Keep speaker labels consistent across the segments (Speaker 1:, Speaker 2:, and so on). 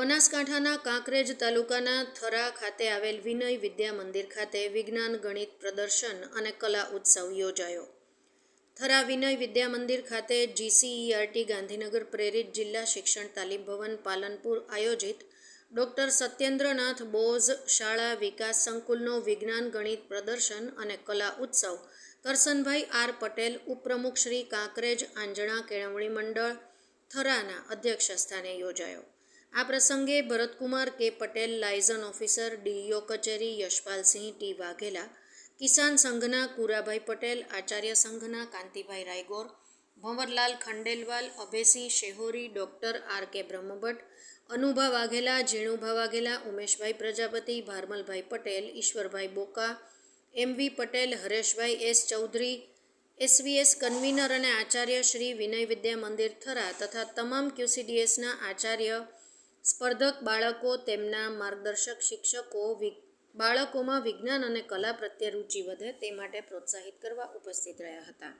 Speaker 1: બનાસકાંઠાના કાંકરેજ તાલુકાના થરા ખાતે આવેલ વિનય વિદ્યા મંદિર ખાતે વિજ્ઞાન, ગણિત, પ્રદર્શન અને કલા ઉત્સવ યોજાયો. થરા વિનય વિદ્યા મંદિર ખાતે જીસીઈઆરટી ગાંધીનગર પ્રેરિત જિલ્લા શિક્ષણ તાલીમ ભવન પાલનપુર આયોજિત ડૉક્ટર સત્યેન્દ્રનાથ બોઝ શાળા વિકાસ સંકુલનો વિજ્ઞાન, ગણિત, પ્રદર્શન અને કલા ઉત્સવ કરસનભાઈ આર પટેલ, ઉપપ્રમુખ શ્રી કાંકરેજ આંજણા કેળવણી મંડળ થરાના અધ્યક્ષ સ્થાને યોજાયો. આ પ્રસંગે ભરતકુમાર કે પટેલ લાયઝન ઓફિસર, ડીઈઓ કચેરી, યશપાલસિંહ ટી વાઘેલા, કિસાન સંઘના કુરાભાઈ પટેલ, આચાર્ય સંઘના Kantibhai Raigor, Bhanwarlal Khandelwal Abhesinh Sehori, doctor R K Brahmbhatt, Anubha Vaghela Jhinubha Vaghela, Umeshbhai Prajapati, Bharmalbhai Patel, Ishwarbhai Boka, MV Patel, Hareshbhai S Chaudhari, SVS convener અને આચાર્ય શ્રી વિનય વિદ્યા મંદિર થરા તથા તમામ ક્યુસીડીએસના આચાર્ય સ્પર્ધક બાળકો તેમના માર્ગદર્શક શિક્ષકો બાળકોમાં વિજ્ઞાન અને કલા પ્રત્યે રુચિ વધે તે માટે પ્રોત્સાહિત કરવા ઉપસ્થિત રહ્યા હતા.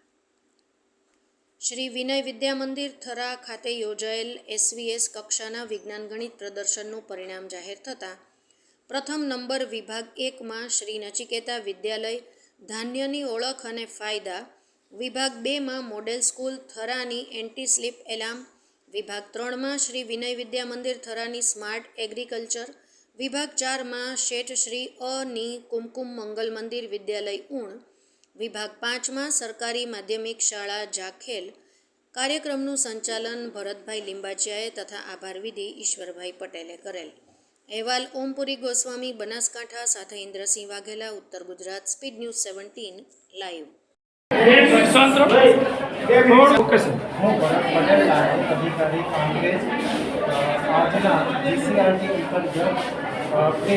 Speaker 1: શ્રી વિનય વિદ્યા મંદિર થરા ખાતે યોજાયેલ એસવીએસ કક્ષાના વિજ્ઞાન ગણિત પ્રદર્શનનું પરિણામ જાહેર થતાં, પ્રથમ નંબર વિભાગ એકમાં શ્રી નચિકેતા વિદ્યાલય, ધાન્યની ઓળખ અને ફાયદા વિભાગ બેમાં મોડેલ સ્કૂલ થરાની એન્ટી સ્લીપ એલાર્મ વિભાગ ત્રણમાં શ્રી વિનય વિદ્યા મંદિર થરાની સ્માર્ટ એગ્રીકલ્ચર. વિભાગ ચારમાં શેઠ શ્રી અની કુમકુમ મંગલ મંદિર વિદ્યાલય ઉણ વિભાગ પાંચમાં સરકારી માધ્યમિક શાળા જાખેલ. કાર્યક્રમનું સંચાલન ભરતભાઈ લિંબાચિયાએ તથા આભાર વિધિ ઈશ્વરભાઈ પટેલે કરેલ. અહેવાલ ઓમપુરી ગોસ્વામી બનાસકાંઠા સાથે ઇન્દ્રસિંહ વાઘેલા, ઉત્તર Gujarat, speed news seventeen, live.
Speaker 2: Okay sir
Speaker 3: હું ભરત પટેલ લાયક અધિકારી કોંગ્રેસ અ, આજના જીસીઆરટી અંતર્ગત અ, તે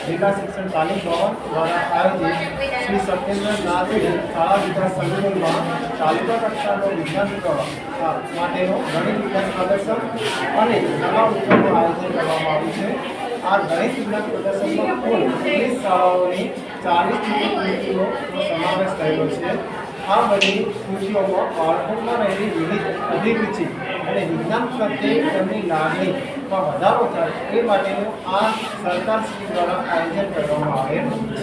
Speaker 3: જિલ્લા શિક્ષણ તાલીમ ભવન દ્વારા આયોજિત શ્રી સત્યેન્દ્રનાથ શાળા વિકાસ સંકુલમાં તાલુકા કક્ષાનો વિજ્ઞાન પ્રવાહ અ, માટેનો ગણિત વિજ્ઞાન પ્રદર્શન અને નવા ઉત્સવનું આયોજન કરવામાં આવ્યું છે આ ગણિત વિજ્ઞાન પ્રદર્શનમાં કુલ ત્રીસ શાળાઓની ચાલીસ કૃતિઓનો સમાવેશ થયેલો છે આ બધી ખુશીઓમાં બાળકોમાં રહેલી વિવિધ અભિરુચિ અને વિજ્ઞાન પ્રત્યે તેમની લાગણીમાં વધારો થાય એ માટેનું આ સરકાર શ્રી દ્વારા આયોજન કરવામાં આવેલું છે.